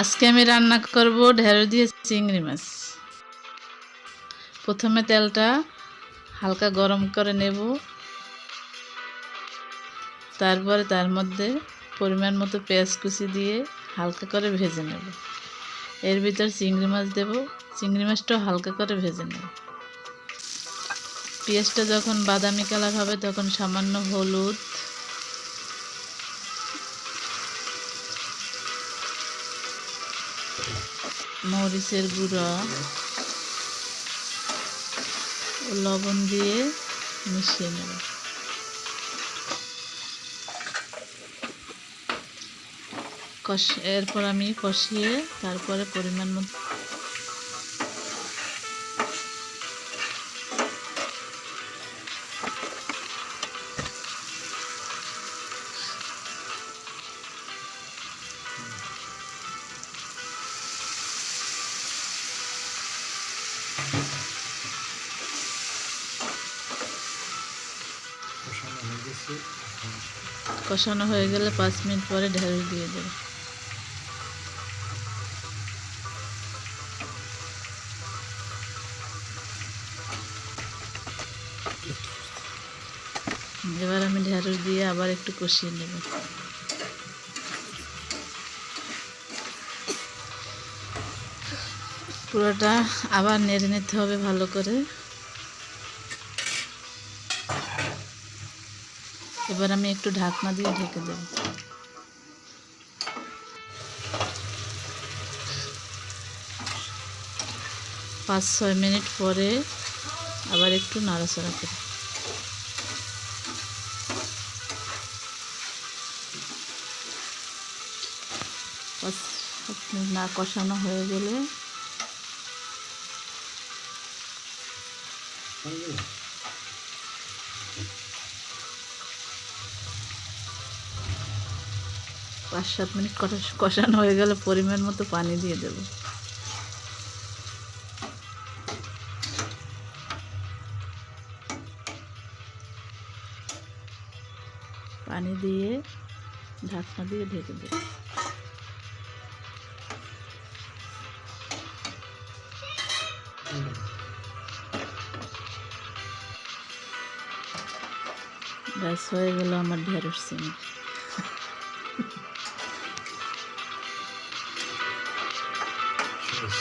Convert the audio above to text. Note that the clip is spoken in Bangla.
আজকে আমি রান্না করব ঢেঁড়স দিয়ে চিংড়ি মাছ। প্রথমে তেলটা হালকা গরম করে নেব। তারপরে তার মধ্যে পরিমাণ মতো পেঁয়াজ কুচি দিয়ে হালকা করে ভেজে নেব। এর ভিতর চিংড়ি মাছ দেব। চিংড়ি মাছটাও হালকা করে ভেজে নেব। পেঁয়াজটা যখন বাদামি কালার হবে, তখন সামান্য হলুদ মরিচের গুঁড়া লবণ দিয়ে মিশিয়ে নেব। কষ এরপর আমি কষিয়ে তারপরে পরিমাণ মতো কষানো হয়ে গেছে কষানো হয়ে গেলে পাঁচ মিনিট পরে ঢেঁড়স দিয়ে দেবে। এবার আমি ঢেঁড়স দিয়ে আবার একটু কষিয়ে নেব। পুরোটা আবার নেড়ে নিতে হবে ভালো করে। এবার আমি একটু ঢাকনা দিয়ে ঢেকে দেব। পাঁচ, ছয় মিনিট পরে আবার একটু নাড়াচাড়া করি। না, কষানো হয়ে গেলে পাঁচ সাত মিনিট কষা- কষানো হয়ে গেলে পরিমাণ মতো পানি দিয়ে দেব। পানি দিয়ে ঢাকনা দিয়ে ঢেকে দেব। ব্যাস, হয়ে গেল আমার ঢেঁড়স চিংড়ি শেষ